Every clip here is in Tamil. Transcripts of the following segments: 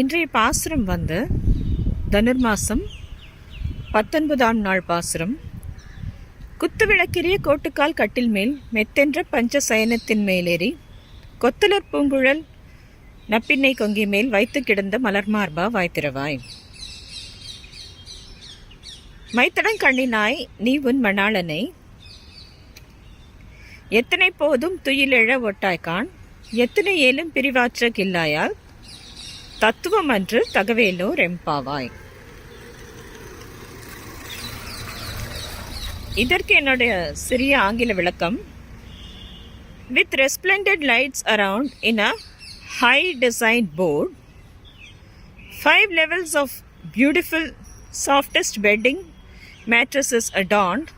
இன்றைய பாசுரம் வந்து தனுர்மாசம் பத்தொன்பதாம் நாள் பாசுரம். குத்துவிளக்கிரிய கோட்டுக்கால் கட்டில் மேல் மெத்தென்ற பஞ்ச சயனத்தின் மேலேறி கொத்தலர் பூங்குழல் நப்பின்னை கொங்கி மேல் வைத்து கிடந்த மலர்மார்பா வாய்த்திரவாய். மைத்தடங்கண்ணினாய் நீ உன் மணாளனை. எத்தனை போதும் துயிலெழ ஒட்டாய்கான் எத்தனை ஏலும் பிரிவாற்ற தத்துவம் அன்று தகவேலோ ரெம்பாவாய். இதற்கு என்னுடைய சிறிய ஆங்கில விளக்கம். With resplendent lights around in a high design board five levels of beautiful softest bedding mattresses adorned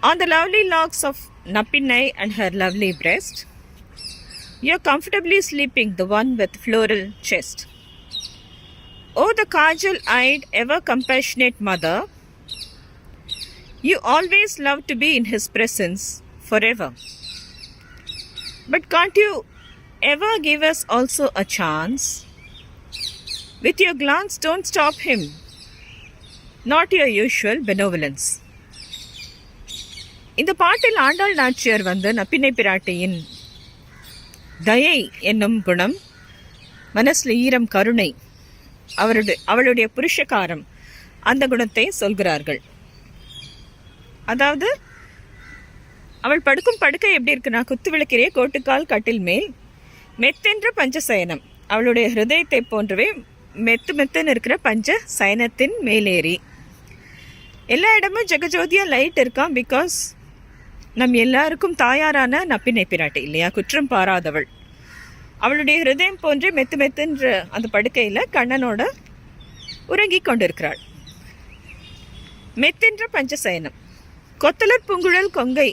on the lovely locks of Nappinnai and her lovely breast you're comfortably sleeping, the one with floral chest. Oh, the kajal eyed, ever compassionate mother, you always love to be in his presence forever. But can't you ever give us also a chance? With your glance, don't stop him not your usual benevolence இந்த பாட்டில் ஆண்டாள் நாச்சியார் வந்து நப்பினை பிராட்டியின் தயை என்னும் குணம் மனசில் ஈரம் கருணை அவருடைய அவளுடைய புருஷகாரம் அந்த குணத்தை சொல்கிறார்கள். அதாவது அவள் படுக்கும் படுக்கை எப்படி இருக்குன்னா குத்து விளக்கிறே கோட்டுக்கால் கட்டில் மேல் மெத்தென்ற பஞ்சசயனம். அவளுடைய ஹிருதயத்தை போன்றவே மெத்து மெத்துன்னு இருக்கிற பஞ்ச சயனத்தின் மேலேறி. எல்லா இடமும் ஜெகஜோதியாக லைட் இருக்கான் பிகாஸ் நம் எல்லாருக்கும் தாயாரான நப்பினை பிராட்டி இல்லையா? குற்றம் பாராதவள். அவளுடைய ஹிருதயம் போன்றே மெத்து மெத்துன்ற அந்த படுக்கையில் கண்ணனோட உறங்கி கொண்டிருக்கிறாள். மெத்தென்ற பஞ்சசயனம் கொத்தலர் பூங்குழல் கொங்கை.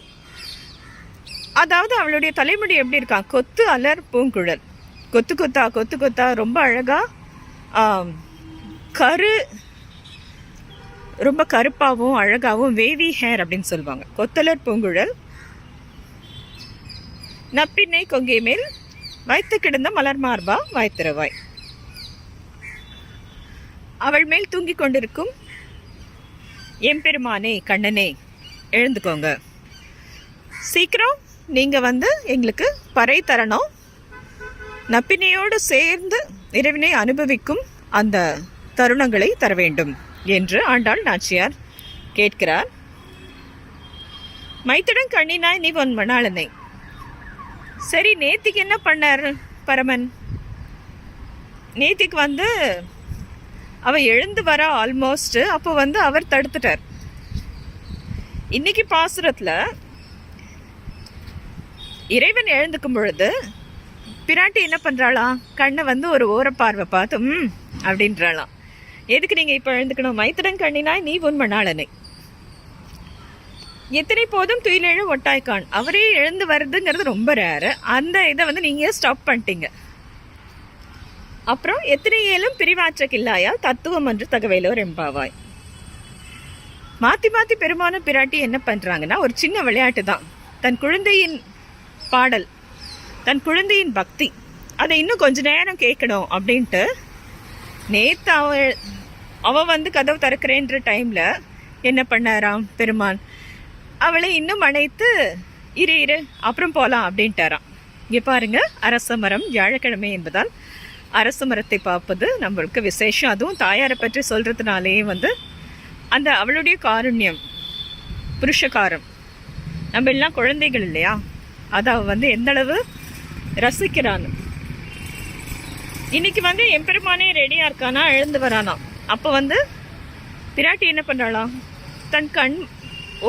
அதாவது அவளுடைய தலைமுடி எப்படி இருக்கான் கொத்து அலர் பூங்குழல். கொத்து கொத்தா கொத்து கொத்தா ரொம்ப அழகா கரு ரொம்ப கருப்பாகவும் அழகாகவும் வேவி ஹேர் அப்படின்னு சொல்லுவாங்க. கொத்தலர் பூங்குழல். நப்பினை கொங்கை மேல். வைத்து கிடந்த மலர் மார்பா வாய்த்திரவாய். அவள் மேல் தூங்கிக் கொண்டிருக்கும் எம்பெருமானே கண்ணனே எழுந்துக்கோங்க. சீக்கிரம் நீங்கள் வந்து எங்களுக்கு பறை தரணும். நப்பினையோடு சேர்ந்து இரவினை அனுபவிக்கும் அந்த தருணங்களை தர வேண்டும். என்று ஆண்டாள் நாச்சியார் கேட்கிறார். மைத்துடன் கண்ணினாய் நீ ஒன் மணாளனை. சரி நேத்திக்கு என்ன பண்ணார் பரமன்? நேத்திக்கு வந்து அவள் எழுந்து வர ஆல்மோஸ்ட் அப்போ வந்து அவர் தடுத்துட்டார். இன்னைக்கு பாசுரத்தில் இறைவன் எழுந்துக்கும் பொழுது பிராட்டி என்ன பண்ணுறாளா கண்ணை வந்து ஒரு ஓரப்பார்வை பார்த்து ம் அப்படின்றாளாம். எதுக்கு நீங்கள் இப்போ எழுந்துக்கணும்? மைத்திரன் கண்ணினாய் நீ உன் மணாளனை. எத்தனை போதும் துயிலெழு ஒட்டாய்க்கான். அவரே எழுந்து வருதுங்கிறது ரொம்ப ரேரு அந்த இதை வந்து நீங்கள் ஸ்டாப் பண்ணிட்டீங்க. அப்புறம் எத்தனை ஏழும் பிரிவாற்ற தத்துவம் என்று தகவலோ ரெம்பாவாய் மாற்றி மாற்றி பெருமான பிராட்டி என்ன பண்ணுறாங்கன்னா ஒரு சின்ன விளையாட்டு தான் தன் குழந்தையின் பாடல் தன் குழந்தையின் பக்தி. அதை இன்னும் கொஞ்ச நேரம் கேட்கணும் அப்படின்ட்டு நேற்று அவ அவ வந்து கதவு திறக்கிறேன்ற டைமில் என்ன பண்ணாராம் பெருமான் அவளை இன்னும் அணைத்து இரு இரு அப்புறம் போகலாம் அப்படின்ட்டாராம். இங்கே பாருங்க அரச மரம் வியாழக்கிழமை என்பதால் அரச மரத்தை பார்ப்பது நம்மளுக்கு விசேஷம். அதுவும் தாயாரை பற்றி சொல்கிறதுனாலேயே வந்து அந்த அவளுடைய காருண்யம் புருஷகாரம். நம்ம எல்லாம் குழந்தைகள் இல்லையா? அதை அவள் வந்து எந்தளவு ரசிக்கிறான்னு. இன்னைக்கு வந்து எம்பெருமானே ரெடியாக இருக்கானா? எழுந்து வரானா? அப்போ வந்து பிராட்டி என்ன பண்ணுறாளாம் தன் கண்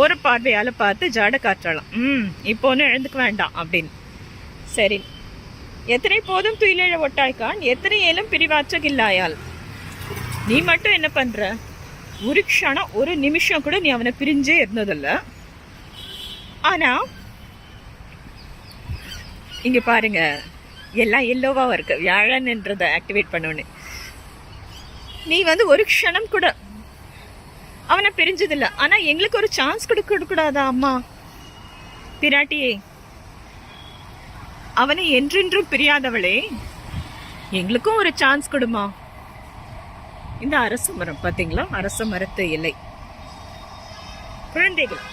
ஓர பார்வையால் பார்த்து ஜாட காட்டுறாளாம் ம் இப்போ ஒன்றும் எழுந்துக்க வேண்டாம் அப்படின்னு. சரி. எத்தனை போதும் துயிலெழ ஒட்டாய்க்கான்? எத்தனை ஏலும் பிரிவாற்றகில்லாயால் நீ மட்டும் என்ன பண்ணுற ஒரு க்ஷணம் ஒரு நிமிஷம் கூட நீ அவனை பிரிஞ்சே இருந்ததில்ல. ஆனால் இங்கே பாருங்கள் எல்லாம் எல்லோவாக இருக்குது வியாழன்ன்றதை ஆக்டிவேட் பண்ணோன்னு. நீ வந்து ஒரு க்ஷணம் கூட அவனை பிரிஞ்சதில்ல. ஆனால் எங்களுக்கு ஒரு சான்ஸ் கொடுக்க அம்மா? பிராட்டியே அவனை என்றென்றும் பிரியாதவளே எங்களுக்கும் ஒரு சான்ஸ் கொடுமா? இந்த அரச மரம் பார்த்தீங்களா அரச மரத்து இலை. குழந்தைகள்.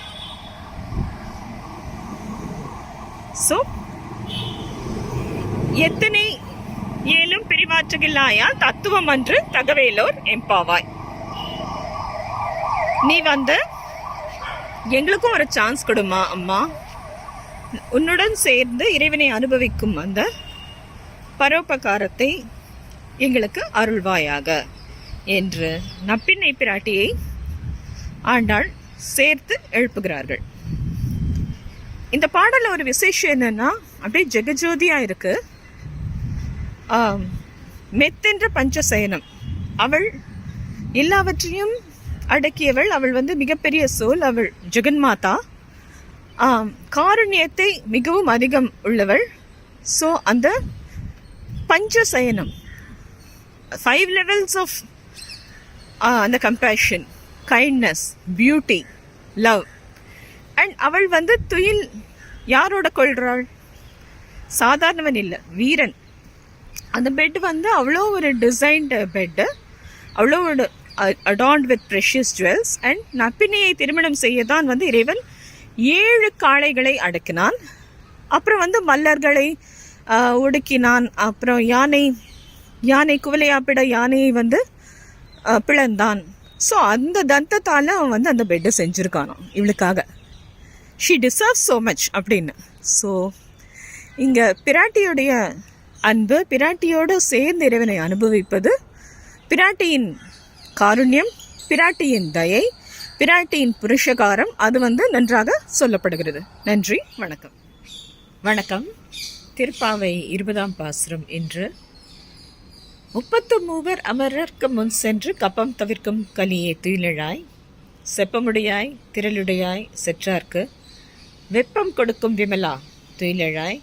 ஸோ எத்தனை ஏலும் பிரிவாற்றுகில்லாயா தத்துவம் அன்று தகவேலோர் எம்பாவாய். நீ வந்து எங்களுக்கும் ஒரு சான்ஸ் கொடுமா அம்மா. உன்னுடன் சேர்ந்து இறைவனை அனுபவிக்கும் அந்த பரோபகாரத்தை எங்களுக்கு அருள்வாயாக என்று நப்பின்னை பிராட்டியை ஆண்டாள் சேர்த்து எழுப்புகிறார்கள். இந்த பாடலில் ஒரு விசேஷம் என்னென்னா அப்படியே ஜெகஜோதியாக இருக்குது மெத்தென்ற பஞ்சசயனம். அவள் எல்லாவற்றையும் அடக்கியவள். அவள் வந்து மிகப்பெரிய சோல். அவள் ஜெகன்மாதா. காருண்யத்தை மிகவும் அதிகம் உள்ளவள். ஸோ அந்த பஞ்சசயனம். ஃபைவ் லெவல்ஸ் ஆஃப் அந்த compassion kindness beauty love and அவள் வந்து துயில் யாரோட கொள்கிறாள் சாதாரணவன் இல்லை. வீரன். அந்த பெட் வந்து அவ்வளோ ஒரு டிசைன்டு பெட்டு அவ்வளோ ஒரு adorned with precious jewels and நப்பினியை திருமணம் செய்ய தான் வந்து இறைவன் ஏழு காளைகளை அடக்கினான். அப்புறம் வந்து மல்லர்களை ஒடுக்கினான் அப்புறம் யானை யானை குவலையாப்பிட யானையை வந்து பிளந்தான். ஸோ அந்த தந்தத்தால் அவன் வந்து அந்த பெட்டை செஞ்சுருக்கானான் இவளுக்காக. ஷீ டிசர்வ் ஸோ மச் அப்படின்னு. ஸோ இங்கே பிராட்டியுடைய அன்பு பிராட்டியோடு சேர்ந்து இறைவனை அனுபவிப்பது பிராட்டியின் காருண்யம் பிராட்டியின் தயை பிராட்டியின் புருஷகாரம் அது வந்து நன்றாக சொல்லப்படுகிறது. நன்றி வணக்கம். வணக்கம். திருப்பாவை இருபதாம் பாசுரம் இன்று. முப்பத்து மூவர் அமரர்க்கு முன் சென்று கப்பம் தவிர்க்கும் கலியே துயிலழாய் செப்பமுடையாய் திரளுடையாய் செற்றார்க்கு வெப்பம் கொடுக்கும் விமலா துயிலழாய்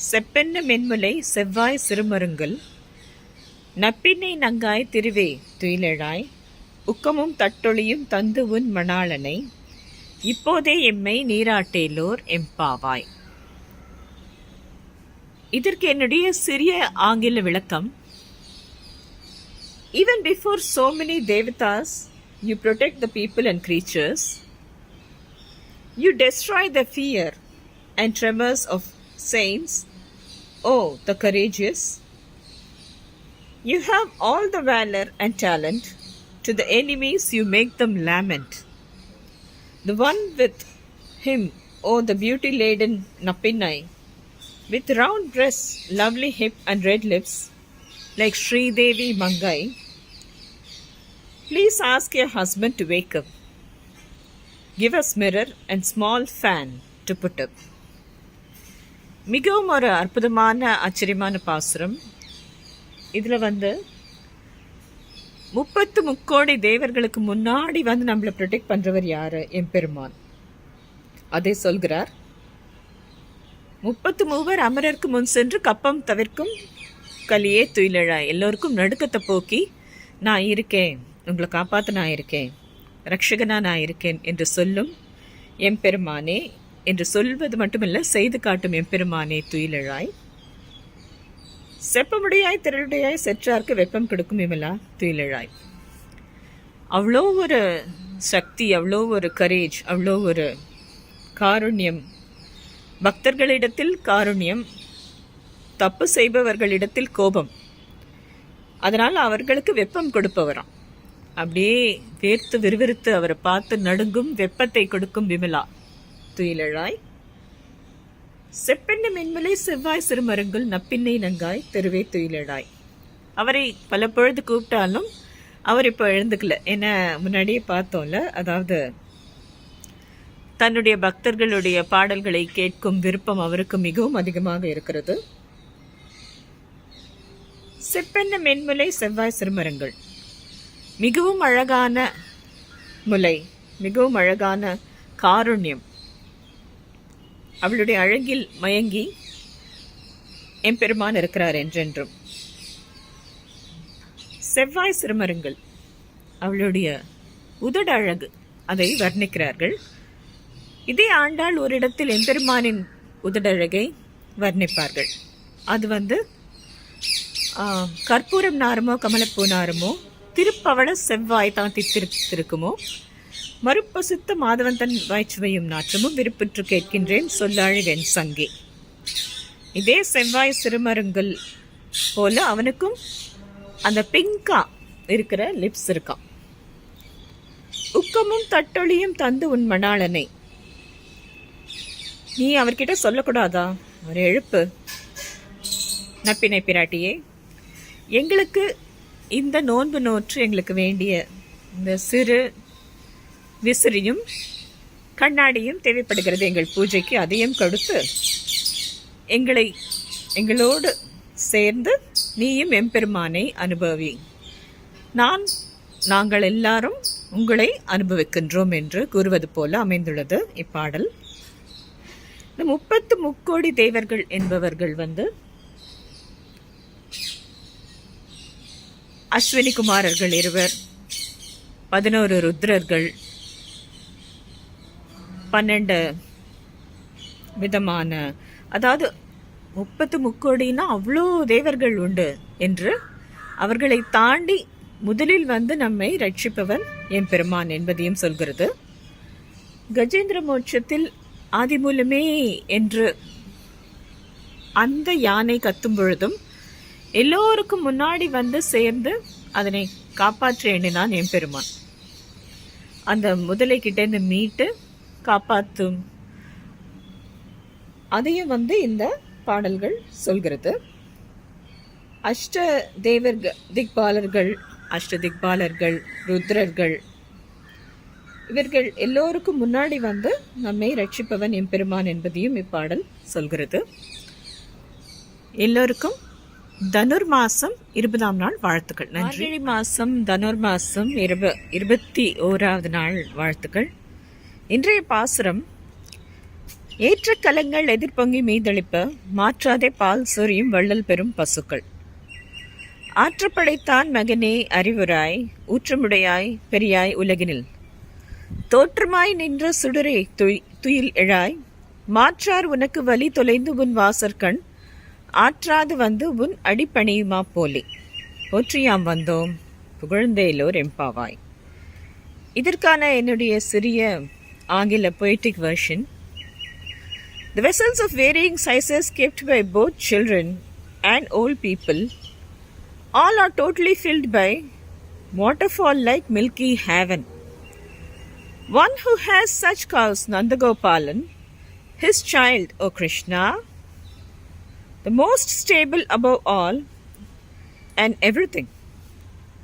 செப்பென்ன மென்முலை செவ்வாய் சிறுமருங்கல். நப்பினை நங்காய் திருவே துயிலழாய். உக்கமும் தட்டொழியும் தந்து உன் மணாளனை. இப்போதே எம்மை நீராட்டேலோர் எம்பாவாய். இதற்கு என்னுடைய சிறிய ஆங்கில விளக்கம். Even before so many devatas you protect the people and creatures you destroy the fear and tremors of saints. Oh, the courageous. You have all the valor and talent. To the enemies, you make them lament. The one with him, oh, the beauty laden Napinai, with round breasts, lovely hip, and red lips, like Sri Devi Mangai. Please ask your husband to wake up. Give us mirror and small fan to put up. மிகவும் ஒரு அற்புதமான ஆச்சரியமான பாசுரம். இதில் வந்து முப்பத்து முக்கோடி தேவர்களுக்கு முன்னாடி வந்து நம்மளை ப்ரொடெக்ட் பண்ணுறவர் யார்? எம்பெருமான் அதை சொல்கிறார் முப்பத்து மூவர் அமரருக்கு முன் சென்று கப்பம் தவிர்க்கும் கலியே துயிலழா எல்லோருக்கும் நடுக்கத்தை போக்கி நான் இருக்கேன். உங்களை காப்பாற்ற நான் இருக்கேன். ரக்ஷகனா நான் இருக்கேன் என்று சொல்லும் எம்பெருமானே என்று சொல்வது மட்டுமல்ல செய்து காட்டும் எம்பெருமானே துயிலழாய். செப்பமுடையாய் திரளுடையாய் செற்றார்க்கு வெப்பம் கொடுக்கும் விமலா துயிலழாய். அவ்வளோ ஒரு சக்தி அவ்வளோ ஒரு கரேஜ் அவ்வளோ ஒரு காருண்யம். பக்தர்களிடத்தில் காருண்யம் தப்பு செய்பவர்களிடத்தில் கோபம். அதனால் அவர்களுக்கு வெப்பம் கொடுப்பவராம். அப்படியே வேர்த்து விறுவிறுத்து அவரை பார்த்து நடுங்கும் வெப்பத்தை கொடுக்கும் விமலா. துயிலழாய். செப்பெண்ண மென்மலை செவ்வாய் சிறுமருங்குள் நப்பின்னை நங்காய் தெருவே துயிலழாய். அவரை பல பொழுது கூப்பிட்டாலும் அவர் இப்போ எழுந்துக்கல. ஏன்னா முன்னாடியே பார்த்தோம்ல அதாவது தன்னுடைய பக்தர்களுடைய பாடல்களை கேட்கும் விருப்பம் அவருக்கு மிகவும் அதிகமாக இருக்கிறது. செப்பென்ன மென்முலை செவ்வாய் சிறுமரங்கள். மிகவும் அழகான முலை மிகவும் அழகான காருண்யம். அவளுடைய அழகில் மயங்கி எம்பெருமான் இருக்கிறார் என்றென்றும். செவ்வாய் சிறுமருங்கள் அவளுடைய உதட அழகு அதை வர்ணிக்கிறார்கள். இதே ஆண்டாள் ஒரு இடத்தில் எம்பெருமானின் உதடழகை வர்ணிப்பார்கள். அது வந்து கற்பூரம் நாரமோ கமலப்பூ நாரமோ திருப்பவள செவ்வாய் தான் தித்திருக்குமோ மறுப்பசித்த மாதவன் தன் வாய்ச்சுவையும் நாற்றமும் விருப்பிற்று கேட்கின்றேன் சொல்லாழி சங்கே. இதே செவ்வாய் சிறுமருங்கல் போல அவனுக்கும் அந்த பிங்கா இருக்கிற லிப்ஸ் இருக்கான் உக்கமும் தட்டொழியும் தந்து உன் மணாளனை. நீ அவர்கிட்ட சொல்லக்கூடாதா? ஒரு எழுப்பு. நப்பினை பிராட்டியே எங்களுக்கு இந்த நோன்பு நோற்று எங்களுக்கு வேண்டிய இந்த சிறு விசிறியும் கண்ணாடியும் தேவைப்படுகிறது. எங்கள் பூஜைக்கு அதையும் கொடுத்து எங்களை எங்களோடு சேர்ந்து நீயும் எம்பெருமானை அனுபவி. நான் நாங்கள் எல்லாரும் உங்களை அனுபவிக்கின்றோம் என்று கூறுவது போல அமைந்துள்ளது இப்பாடல். இந்த முப்பத்து முக்கோடி தேவர்கள் என்பவர்கள் வந்து அஸ்வினி குமாரர்கள் இருவர் பதினோரு ருத்ரர்கள் பன்னெண்டு விதமான அதாவது முப்பத்து முக்கோடினா அவ்வளோ தேவர்கள் உண்டு என்று அவர்களை தாண்டி முதலில் வந்து நம்மை ரட்சிப்பவன் என் பெருமான் என்பதையும் சொல்கிறது. கஜேந்திர மோட்சத்தில் ஆதிமூலமே என்று அந்த யானை கத்தும் பொழுதும் எல்லோருக்கும் முன்னாடி வந்து சேர்ந்து அதனை காப்பாற்ற எண்ணினான் என் பெருமான். அந்த முதலை கிட்டேருந்து மீட்டு காப்பாற்றும் அதையும் வந்து இந்த பாடல்கள் சொல்கிறது. அஷ்ட தேவர் திக்பாலர்கள் அஷ்ட திக்பாலர்கள் ருத்ரர்கள் இவர்கள் எல்லோருக்கும் முன்னாடி வந்து நம்மை ரட்சிப்பவன் எம்பெருமான் என்பதையும் இப்பாடல் சொல்கிறது. எல்லோருக்கும் தனுர் மாசம் இருபதாம் நாள் வாழ்த்துக்கள். நன்றி. மாசம் தனுர் மாசம் இருப இருபத்தி ஓராவது நாள் வாழ்த்துக்கள். இன்றைய பாசுரம் ஏற்றக்கலங்கள் எதிர்பொங்கி மீதளிப்ப மாற்றாதே பால் சொரியும் வள்ளல் பெறும் பசுக்கள். ஆற்றப்படைத்தான் மகனே அறிவுராய் ஊற்றமுடையாய் பெரியாய் உலகினில். தோற்றமாய் நின்ற சுடரே துய் துயில் எழாய் மாற்றார் உனக்கு வலி தொலைந்து உன் வாசற்கண் ஆற்றாது வந்து உன் அடிப்பணியுமா போலே. போற்றியாம் வந்தோம் புகழ்ந்தேலோர் எம்பாவாய் இதற்கான என்னுடைய சிறிய Angela poetic version. The vessels of varying sizes kept by both children and old people, all are totally filled by waterfall like milky heaven. One who has such cows, Nandagopalan, his child, O Krishna, the most stable above all and everything,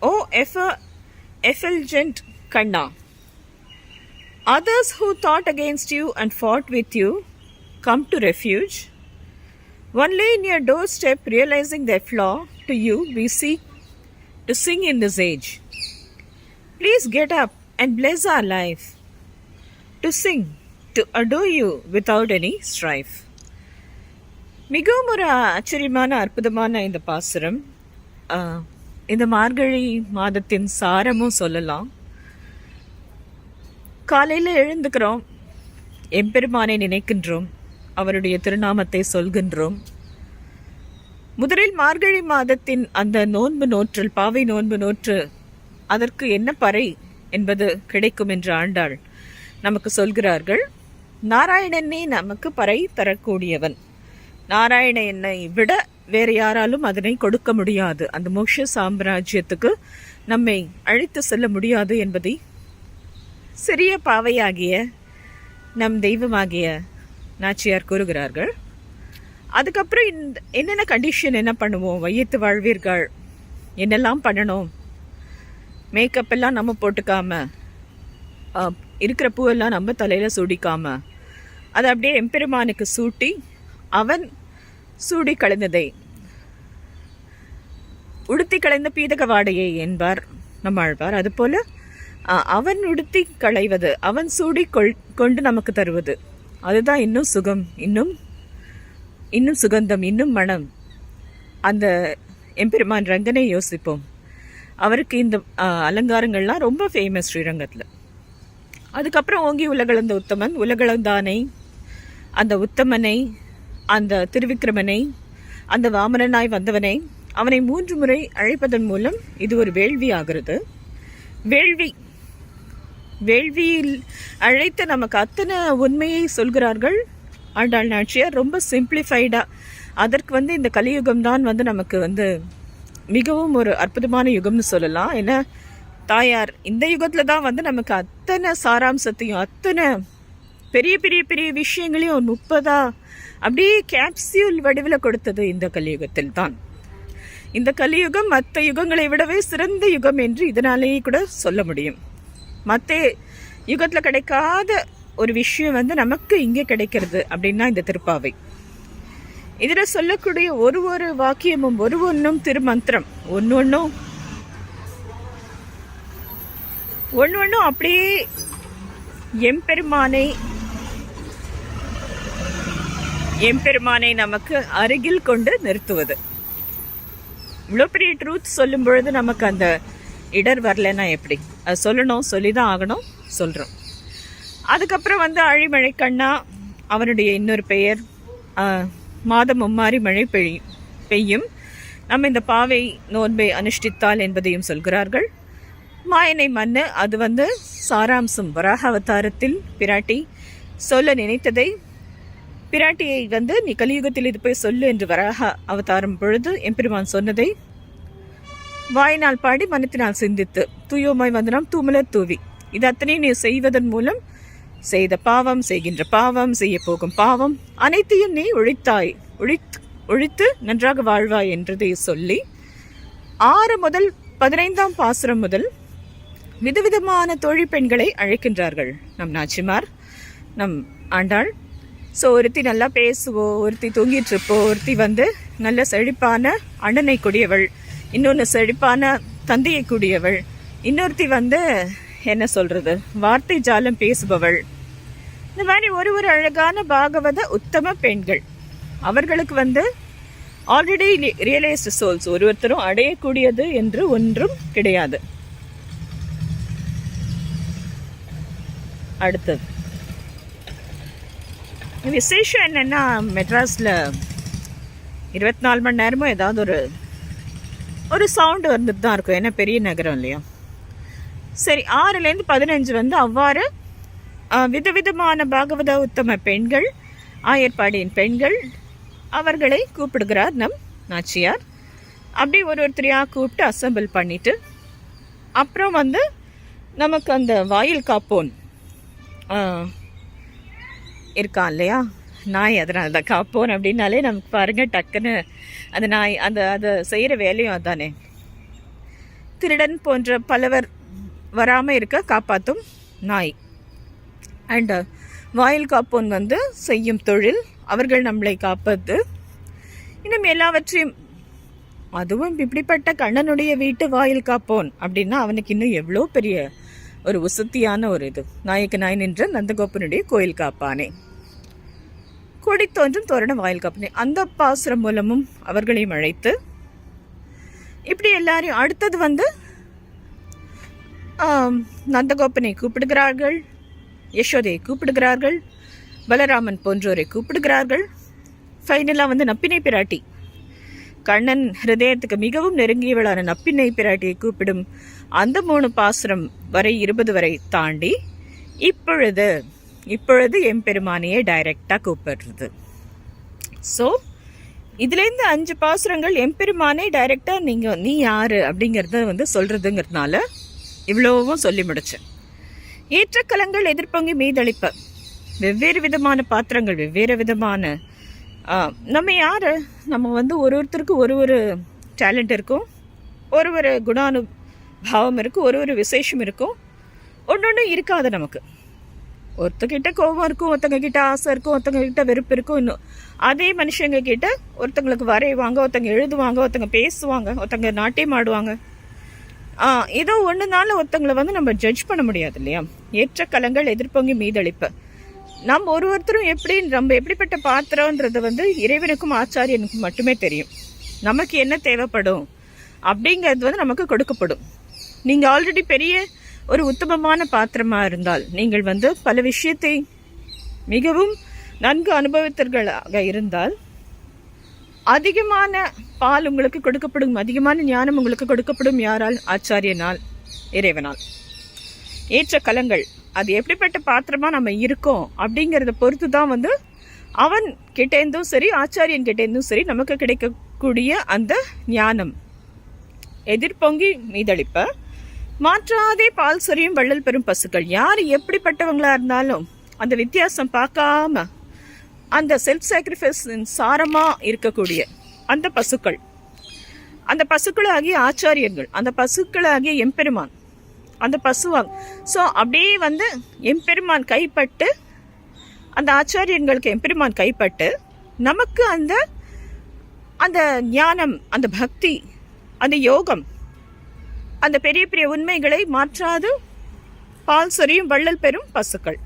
O effer, effulgent Kanna. Others who thought against you and fought with you come to refuge. Only in your doorstep, realizing their flaw, to you we seek to sing in this age. Please get up and bless our life, to sing, to adore you without any strife. மிகவும் ஒரு ஆச்சரியமான அற்புதமான இந்த பாசுரம் ஆஹ், இந்த மார்கழி மாதத்தின் சாரமும் சொல்லலாம் காலையில் எழுந்துக்கிறோம். எம்பெருமானை நினைக்கின்றோம். அவருடைய திருநாமத்தை சொல்கின்றோம். முதலில் மார்கழி மாதத்தின் அந்த நோன்பு நோற்றல் பாவை நோன்பு நோற்று அதற்கு என்ன பறை என்பது கிடைக்கும் என்று ஆண்டாள் நமக்கு சொல்கிறார்கள். நாராயணனே நமக்கு பறை தரக்கூடியவன். நாராயணனை விட வேறு யாராலும் அதனை கொடுக்க முடியாது. அந்த மோட்ச சாம்ராஜ்யத்துக்கு நம்மை அழைத்து செல்ல முடியாது என்பதை சிறிய பாவையாகிய நம் தெய்வமாகிய நாச்சியார் கூறுகிறார்கள். அதுக்கப்புறம் இந்த என்னென்ன கண்டிஷன் என்ன பண்ணுவோம்? வையத்து வாழ்வீர்கள். என்னெல்லாம் பண்ணணும்? மேக்கப் எல்லாம் நம்ம போட்டுக்காம இருக்கிற பூவெல்லாம் நம்ம தலையில் சூடிக்காம அதை அப்படியே எம்பெருமானுக்கு சூட்டி அவன் சூடி கலைந்ததை உடுத்தி கலைந்த பீதக வாடையை என்பார். நம்மாழ்வார் அதுபோல ஆ, அவன் உடுத்தி களைவது அவன் சூடி கொள் கொண்டு நமக்கு தருவது. அதுதான் இன்னும் சுகம் இன்னும் இன்னும் சுகந்தம் இன்னும் மனம். அந்த எம்பெருமான் ரங்கனை யோசிப்போம். அவருக்கு இந்த அலங்காரங்கள்லாம் ரொம்ப ஃபேமஸ் ஸ்ரீரங்கத்தில். அதுக்கப்புறம் ஓங்கி உலகளந்த உத்தமன் உலகளந்தானை அந்த உத்தமனை அந்த திருவிக்கிரமனை அந்த வாமனனாய் வந்தவனை அவனை மூன்று முறை அழைப்பதன் மூலம் இது ஒரு வேள்வி ஆகிறது. வேள்வி வேள்வியில் அழைத்து நமக்கு அத்தனை உண்மையை சொல்கிறார்கள். ஆண்டாள் நாச்சியார் ரொம்ப சிம்பிளிஃபைடாக அதற்கு வந்து இந்த கலியுகம் தான் வந்து நமக்கு வந்து மிகவும் ஒரு அற்புதமான யுகம்னு சொல்லலாம். ஏன்னா தாயார் இந்த யுகத்தில் தான் வந்து நமக்கு அத்தனை சாராம்சத்தையும் அத்தனை பெரிய பெரிய பெரிய விஷயங்களையும் ஒரு முப்பதா அப்படியே கேப்சியூல் வடிவில் கொடுத்தது இந்த கலியுகத்தில் தான். இந்த கலியுகம் மற்ற யுகங்களை விடவே சிறந்த யுகம் என்று இதனாலேயே கூட சொல்ல முடியும். மற்ற யுகத்தில் கிடைக்காத ஒரு விஷயம் வந்து நமக்கு இங்கே கிடைக்கிறது அப்படின்னா இந்த திருப்பாவை. இதில் சொல்லக்கூடிய ஒரு ஒரு வாக்கியமும் ஒரு ஒன்றும் திருமந்திரம். ஒன்று ஒன்றும் ஒன்று ஒன்றும் அப்படியே எம்பெருமானை எம்பெருமானை நமக்கு அருகில் கொண்டு நிறுத்துவது. இவ்வளோ பெரிய ட்ரூத் சொல்லும் பொழுது நமக்கு அந்த இடர் வரலன்னா எப்படி? அது சொல்லணும் சொல்லி தான் ஆகணும் சொல்கிறோம் அதுக்கப்புறம் வந்து அழிமழை கண்ணா அவனுடைய இன்னொரு பெயர் மாதம் மும்மாறி மழை பெய்யும் பெய்யும். நம்ம இந்த பாவை நோன்பை அனுஷ்டித்தால் என்பதையும் சொல்கிறார்கள். மாயனை மண்ணு அது வந்து சாராம்சம் வராக அவதாரத்தில் பிராட்டி சொல்ல நினைத்ததை பிராட்டியை வந்து நீ கலியுகத்தில் இது போய் சொல்லு என்று வராக அவதாரம் பொழுது எம்பெருமான் சொன்னதை வாயினால் பாடி மனத்தினால் சிந்தித்து தூயோமாய் வந்தனம் தூமலர் தூவி. இது அத்தனையும் நீ செய்வதன் மூலம் செய்த பாவம் செய்கின்ற பாவம் செய்ய போகும் பாவம் அனைத்தையும் நீ ஒழித்தாய். ஒழித்து ஒழித்து நன்றாக வாழ்வாய் என்றதை சொல்லி ஆறு முதல் பதினைந்தாம் பாசுரம் முதல் விதவிதமான தோழி பெண்களை அழைக்கின்றார்கள். நம் நாச்சிமார் நம் ஆண்டாள். ஸோ ஒருத்தி நல்லா பேசுவோ ஒருத்தி தூங்கிட்டு இருப்போ ஒருத்தி வந்து நல்ல செழிப்பான அண்ணனை கூடியவள். இன்னொன்று செழிப்பான தந்தையை கூடியவள் இன்னொருத்தி வந்து என்ன சொல்கிறது வார்த்தை ஜாலம் பேசுபவள். இந்த மாதிரி ஒரு ஒரு அழகான பாகவத உத்தம பெண்கள். அவர்களுக்கு வந்து ஆல்ரெடி ரியலைஸ்டு சோல்ஸ் ஒருத்தரும் அடையக்கூடியது என்று ஒன்றும் கிடையாது. அடுத்தது. விசேஷம் என்னென்னா மெட்ராஸில் இருபத்தி நாலு மணி நேரமும் ஏதாவது ஒரு ஒரு சவுண்டு வந்துட்டு தான் இருக்கும். ஏன்னா பெரிய நகரம் இல்லையா? சரி ஆறுலேருந்து பதினஞ்சு வந்து அவ்வாறு விதவிதமான பாகவத உத்தம பெண்கள் ஆயர்பாடியின் பெண்கள் அவர்களை கூப்பிடுகிறார் நம் நாச்சியார். அப்படி ஒரு ஒருத்தரையாக கூப்பிட்டு அசம்பிள் பண்ணிட்டு அப்புறம் வந்து நமக்கு அந்த வாயில் காப்போன் இருக்கா இருக்கான் இல்லையா? நாய் அதனால தான் காப்போன் அப்படின்னாலே நமக்கு பாருங்கள் டக்குன்னு அந்த நாய் அந்த அதை செய்கிற வேலையும் அதானே. திருடன் போன்ற பலவர் வராமல் இருக்க காப்பாற்றும் நாய். அண்ட் uh, வாயில் காப்போன் வந்து செய்யும் தொழில் அவர்கள் நம்மளை காப்பது. இன்னும் எல்லாவற்றையும் அதுவும் இப்படிப்பட்ட கண்ணனுடைய வீட்டு வாயில் காப்போன் அப்படின்னா அவனுக்கு இன்னும் எவ்வளோ பெரிய ஒரு உசத்தியான ஒரு இது. நாயக்கு நாய் நின்ற நந்தகோப்பனுடைய கோயில் காப்பானே. கொடி தோன்றும் தோரண வாயில் காப்பானே அந்த பாசுரம் மூலமும் அவர்களையும் அழைத்து இப்படி எல்லாரையும் அடுத்தது வந்து நந்தகோபனை கூப்பிடுகிறார்கள் யசோதையை கூப்பிடுகிறார்கள் பலராமன் போன்றோரை கூப்பிடுகிறார்கள். ஃபைனலாக வந்து நப்பினை பிராட்டி. கண்ணன் ஹிருதயத்துக்கு மிகவும் நெருங்கியவளான நப்பினை பிராட்டியை கூப்பிடும் அந்த மூணு பாசுரம் வரை இருபது வரை தாண்டி இப்பொழுது இப்பொழுது எம்பெருமானையே டைரக்டாக கூப்பிடுறது. ஸோ இதுலேருந்து அஞ்சு பாசுரங்கள் எம்பெருமானே டைரெக்டாக நீங்கள் நீ யார் அப்படிங்கிறத வந்து சொல்கிறதுங்கிறதுனால இவ்வளவும் சொல்லி முடிச்சேன். ஏற்றக்கலங்கள் எதிர்ப்பொங்கி மீதளிப்ப. வெவ்வேறு விதமான பாத்திரங்கள் வெவ்வேறு விதமான நம்ம யார்? நம்ம வந்து ஒரு ஒருத்தருக்கு ஒரு ஒரு டேலண்ட் இருக்கும். ஒரு ஒரு குணானு பாவம் இருக்கும். ஒரு ஒரு விசேஷம் இருக்கும். ஒன்று ஒன்று இருக்காது நமக்கு. ஒருத்தங்கிட்ட கோபம் இருக்கும் ஒருத்தங்க கிட்ட ஆசை இருக்கும் ஒருத்தங்க கிட்ட வெறுப்பு இருக்கும். இன்னும் அதே மனுஷங்க கிட்ட ஒருத்தங்களுக்கு வரைவாங்க ஒருத்தங்க எழுதுவாங்க ஒருத்தங்க பேசுவாங்க ஒருத்தங்க நாட்டியம் ஆடுவாங்க. ஏதோ ஒன்றுனால ஒருத்தங்களை வந்து நம்ம ஜட்ஜ் பண்ண முடியாது இல்லையா? ஏற்ற கலங்கள் எதிர்ப்பொங்கி மீதளிப்பு. நம்ம ஒரு ஒருத்தரும் எப்படி நம்ம எப்படிப்பட்ட பாத்திரம்ன்றது வந்து இறைவனுக்கும் ஆச்சாரியனுக்கும் மட்டுமே தெரியும். நமக்கு என்ன தேவைப்படும்? அப்படிங்கிறது வந்து நமக்கு கொடுக்கப்படும். நீங்கள் ஆல்ரெடி பெரிய ஒரு உத்தமமான பாத்திரமாக இருந்தால் நீங்கள் வந்து பல விஷயத்தை மிகவும் நன்கு அனுபவித்தர்களாக இருந்தால் அதிகமான பால் உங்களுக்கு கொடுக்கப்படும் அதிகமான ஞானம் உங்களுக்கு கொடுக்கப்படும் யாரால்? ஆச்சாரியனால் இறைவனால். ஏற்ற கலங்கள் அது எப்படிப்பட்ட பாத்திரமாக நம்ம இருக்கோம் அப்படிங்கிறத பொறுத்து தான் வந்து அவன் கிட்டேருந்தும் சரி ஆச்சாரியன் கிட்டேருந்தும் சரி நமக்கு கிடைக்கக்கூடிய அந்த ஞானம். எதிர்பொங்கி மீதளிப்ப மாற்றாதே பால் சொரியும் வள்ளல் பெறும் பசுக்கள். யார் எப்படிப்பட்டவங்களா இருந்தாலும் அந்த வித்தியாசம் பார்க்காம அந்த செல்ஃப் சாக்ரிஃபைஸ் சாரமாக இருக்கக்கூடிய அந்த பசுக்கள். அந்த பசுக்களாகிய ஆச்சாரியர்கள் அந்த பசுக்களாகிய எம்பெருமான் அந்த பசுவாங்க ஸோ அப்படியே வந்து எம்பெருமான் கைப்பட்டு அந்த ஆச்சாரியர்களுக்கு எம்பெருமான் கைப்பட்டு நமக்கு அந்த அந்த ஞானம் அந்த பக்தி அந்த யோகம் அந்த பெரிய பெரிய உண்மைகளை மாற்றாது. பால் சொரியும் வள்ளல் பெறும் பசுக்கள்.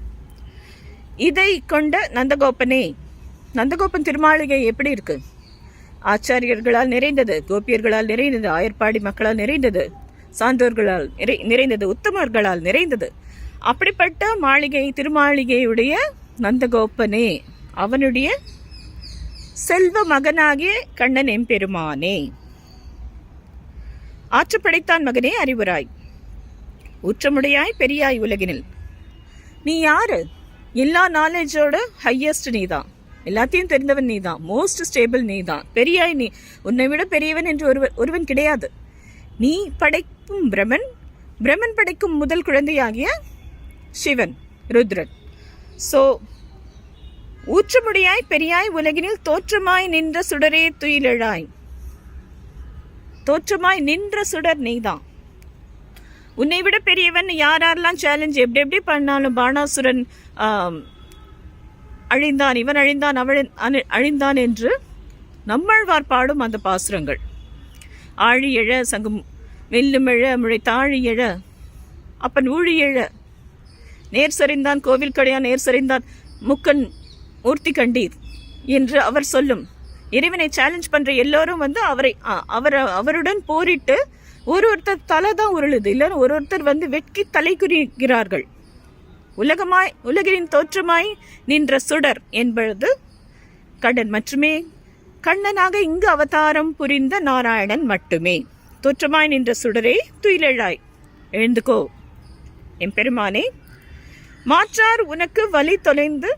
இதை கொண்ட நந்தகோபனே நந்தகோபன் திருமாளிகை எப்படி இருக்கு? ஆச்சாரியர்களால் நிறைந்தது கோபியர்களால் நிறைந்தது ஆயர்பாடி மக்களால் நிறைந்தது சான்றோர்களால் நிறை நிறைந்தது உத்தமர்களால் நிறைந்தது. அப்படிப்பட்ட மாளிகை திருமாளிகையுடைய நந்தகோபனே அவனுடைய செல்வ மகனாகிய கண்ணன் எம்பெருமானே. ஆற்று படைத்தான் மகனே அறிவுராய். ஊற்றமுடையாய் பெரியாய் உலகினில். நீ யாரு? எல்லா நாலேஜோட ஹையஸ்ட் நீ தான் எல்லாத்தையும் தெரிந்தவன் நீ தான் மோஸ்ட் ஸ்டேபிள் நீ தான் பெரியாய் நீ. உன்னை விட பெரியவன் என்று ஒருவன் ஒருவன் கிடையாது. நீ படைக்கும் பிரமன் பிரமன் படைக்கும் முதல் குழந்தையாகிய சிவன் ருத்ரன். ஸோ ஊற்றமுடியாய் பெரியாய் உலகினில் தோற்றமாய் நின்ற சுடரே துயிலெழாய். தோற்றமாய் நின்ற சுடர் நீதான். உன்னை விட பெரியவன் யார் யாரெல்லாம் சேலஞ்ச் எப்படி எப்படி பண்ணாலும் பாணாசுரன் அழிந்தான் இவன் அழிந்தான் அவள் அணி- அழிந்தான் என்று நம்மாழ்வார் பாடும் அந்த பாசுரங்கள். ஆழி எழ சங்கம் வெல்லுமெழ முழை தாழி எழ அப்பன் ஊழி எழ. நேர் சரிந்தான் கோவில் கடையான் நேர் சரிந்தான் முக்கன் மூர்த்தி கண்டீர் என்று அவர் சொல்லும். இறைவனை சேலஞ்ச் பண்ணுற எல்லோரும் வந்து அவரை அவரை அவர் அவருடன் போரிட்டு ஒரு ஒருத்தர் தலை தான் உருளுது. இல்லைன்னா ஒரு ஒருத்தர் வந்து வெட்கி தலை குறிக்கிறார்கள் உலகமாய் உலகின் தோற்றமாய் நின்ற சுடர் என்பது கடன் மட்டுமே. கண்ணனாக இங்கு அவதாரம் புரிந்த நாராயணன் மட்டுமே. தோற்றமாய் நின்ற சுடரே துயிலெழாய். எழுந்துக்கோ. எம்பெருமானே மாற்றார் உனக்கு வழி தொலைந்து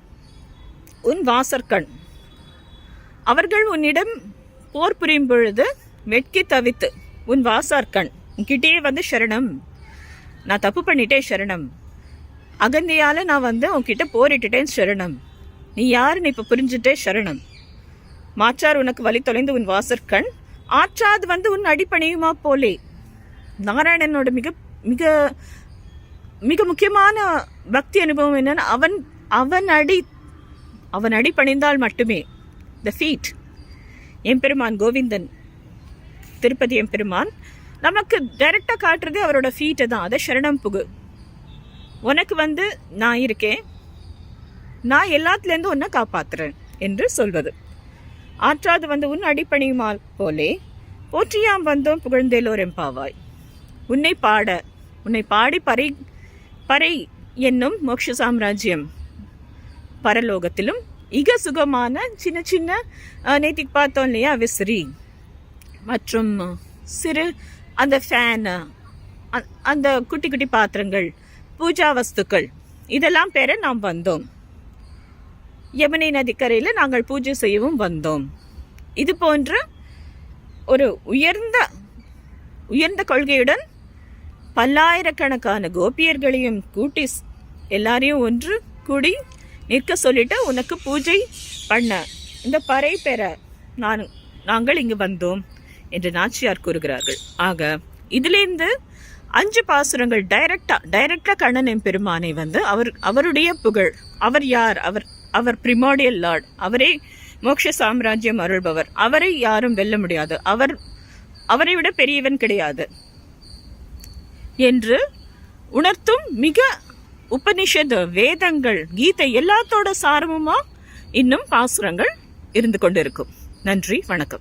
உன் வாசற்கண். அவர்கள் உன்னிடம் போர் புரியும் பொழுது வெட்கி தவித்து உன் வாசார்கண். உன்கிட்டயே வந்து சரணம். நான் தப்பு பண்ணிட்டேன் சரணம். அகந்தியால் நான் வந்து உன்கிட்ட போரிட்டுட்டேன் சரணம். நீ யாருன்னு இப்போ புரிஞ்சுட்டே சரணம். மாற்றார் உனக்கு வழி தொலைந்து உன் வாசற்கண். ஆற்றாது வந்து உன் அடிப்பணியுமா போலே? நாராயணனோட மிக மிக மிக முக்கியமான பக்தி அனுபவம் என்னன்னா அவன் அவன் அடி அவன் அடி பணிந்தால் மட்டுமே. த ஃபீட் எம்பெருமான் கோவிந்தன். திருப்பதி எம்பெருமான் நமக்கு டைரெக்டாக காட்டுறது அவரோட ஃபீட்டை தான். அதை சரணம் புகு. உனக்கு வந்து நான் இருக்கேன். நான் எல்லாத்துலேருந்து உன்னை காப்பாற்றுறேன் என்று சொல்வது. ஆற்றாது வந்து உன் அடிப்பணியுமால் போலே. போற்றியாம் வந்தோம் புகழ்ந்தேலோர் எம்பாவாய் உன்னை பாட உன்னை பாடி பறை பறை என்னும் மோக்ஷ சாம்ராஜ்யம் பரலோகத்திலும் இக சுகமான சின்ன சின்ன நேற்றுக்கு பார்த்தோம் இல்லையா விசிறி. மற்றும் சிறு அந்த ஃபேனு அந்த குட்டி குட்டி பாத்திரங்கள் பூஜா வஸ்துக்கள் இதெல்லாம் பெற நாம் வந்தோம். யமுனை நதிக்கரையில் நாங்கள் பூஜை செய்யவும் வந்தோம். இது போன்ற ஒரு உயர்ந்த உயர்ந்த கொள்கையுடன் பல்லாயிரக்கணக்கான கோபியர்களையும் கூட்டி எல்லாரையும் ஒன்று கூடி நிற்க சொல்லிட்டு உனக்கு பூஜை பண்ண. இந்த பறை பெற நான் நாங்கள் இங்கு வந்தோம் என்று நாச்சியார் கூறுகிறார்கள். ஆக இதிலேருந்து அஞ்சு பாசுரங்கள் டைரக்டாக டைரக்டாக கண்ணன் பெருமானை வந்து அவர் அவருடைய புகழ் அவர் யார் அவர் அவர் பிரிமோடியல் லார்ட் அவரே மோட்ச சாம்ராஜ்யம் அருள்பவர் அவரை யாரும் வெல்ல முடியாது அவர் அவரை விட பெரியவன் கிடையாது என்று உணர்த்தும் மிக உபனிஷத் வேதங்கள் கீதை எல்லாத்தோட சாரமுமா இன்னும் பாசுரங்கள் இருந்து கொண்டிருக்கும். நன்றி வணக்கம்.